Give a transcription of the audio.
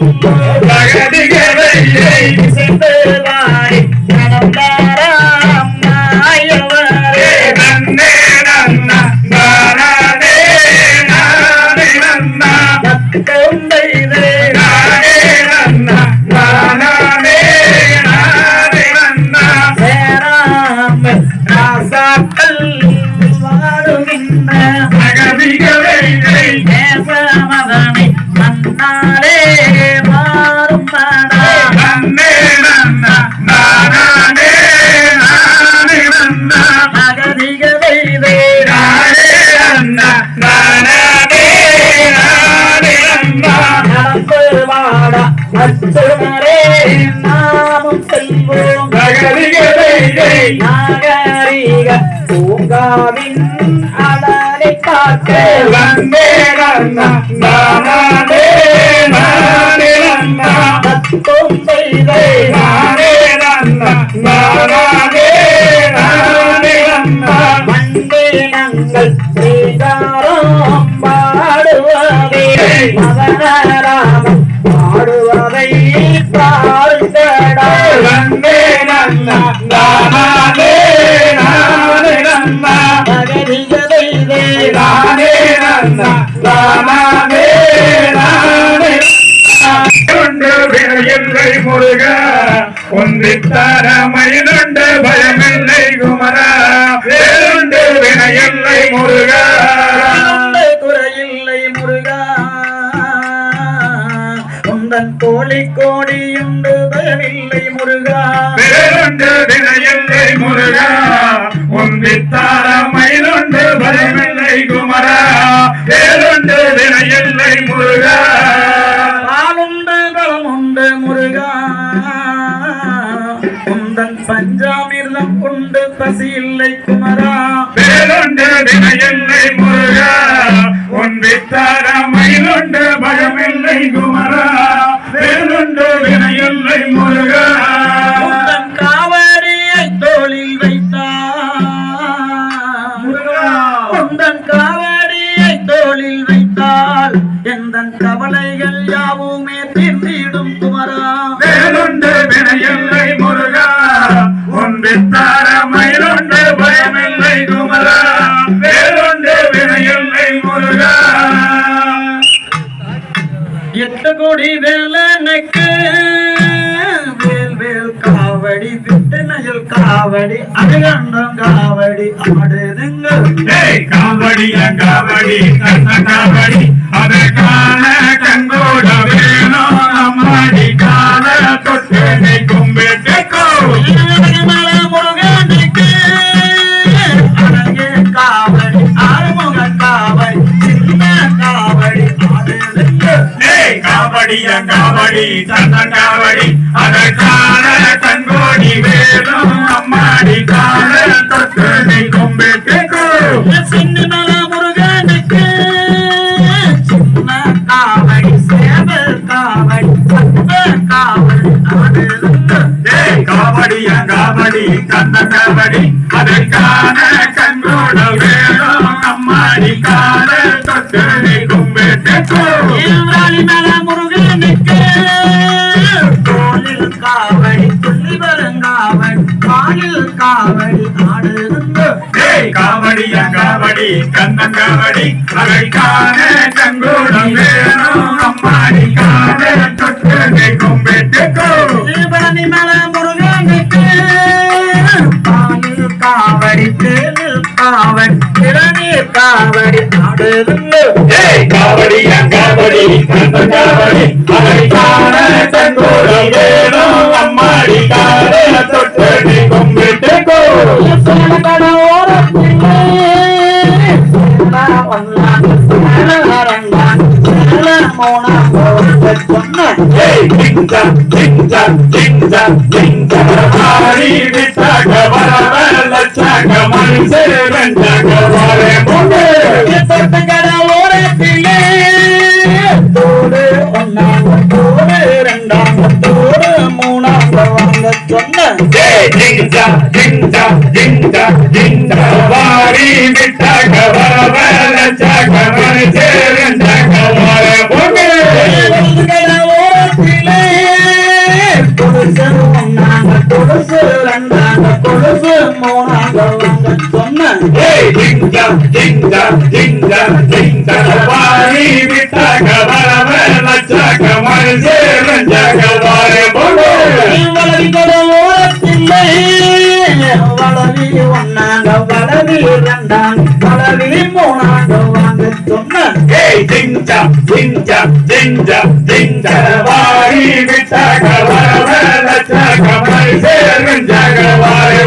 பகதிகளை சென்று வாரி நடந்தாராம் நாயவரே நன்னே நன்னா நானே நானே நன்னா நற்கொண்டைதே நானே நன்னா நானே நானே நன்னா சேராமல் ராசாக்கள் வாடுகின்ற பகதிகளை நேசமதனை மன்னாலே நாமும் செல்வோம் பகதிகளை நாகரிக பூங்காவின் அடலை பார்க்க நன்னே நானே நானே நானே நானே நானே பாடுவதே முருக ஒன்றித்தார மயிலுண்டு பயமில்லை குமர வேறுண்டு வினையில்லை முருக குறையில்லை முருகா உந்தன் கோழி கோடியுண்டு பயமில்லை முருகா. ஒன்றித்தார மயிலுண்டு பயமில்லை குமர வேறுண்டு வினையில்லை முருக. பாலுண்டு களமுண்டு முருகா. உந்தன் பஞ்சாமிர்தம் உண்டு பசி இல்லை குமரா. வேலுண்டு வினையில்லை முருக. உன் வித்தார மயிலுண்டு பயமில்லை குமரா. வேலுண்டு வினையில்லை முருக. காவடியை தோளில் வைத்தால் எந்தன் கவலைகள் யாவுமே தீர்ந்திடும் குமரா. வேலுண்டு வினையில்லை முருக. உன் வித்தார மயிலுண்டு பயமில்லை குமரா. வேலுண்டு வினையில்லை முருக. எட்டு கோடி வேலனுக்கு வேல் வேல் காவடி விட்டு காவடி அருகண்டம் காவடி ஆடுதுங்க ஏய் காவடிய காவடி கண்ண காவடி. அதை காண கண்கோட வேணும். அம்மாடி காண தொட்டு நீ கும்பிட்டுக்கோ மல முருகனுக்கு அழகே காவடி காவடி காவடி ஆடுதுங்க காவடிய காவடி கண்ண காவடி அதை காண கண்கோட வேணும். அம்மாடி காண தொட்டு கும்பிட்டுக்கோ ஏழாளி மல முருகனுக்கு தோளில் காவடி துள்ளி வருங்காவடி காலில் காவடி காவடிய காவடி காவடி கண்கூடம் வேணும். அம்மாடி காண தொட்டு நீ காவடி காவடி? காவடி அதை காண கண்கூடம் வேணும். அம்மாடி காண தொட்டு நீ கும்பிட்டுக்கோ சேலக்கட ஓரத்திலே தொட்டுக்கட ஓரத்திலே தோடு ஒன்னாம் தோடு இரண்டாம் தோடு மூணாம் வாங்க சொன்ன ஏய் விட்டாக அந்த கொழுப்பு மூணாங்க வாங்க சொன்ன దింట దింట దింట దింట వారి విశాఖ వరవర శాఖ పరిశేరం జగవారి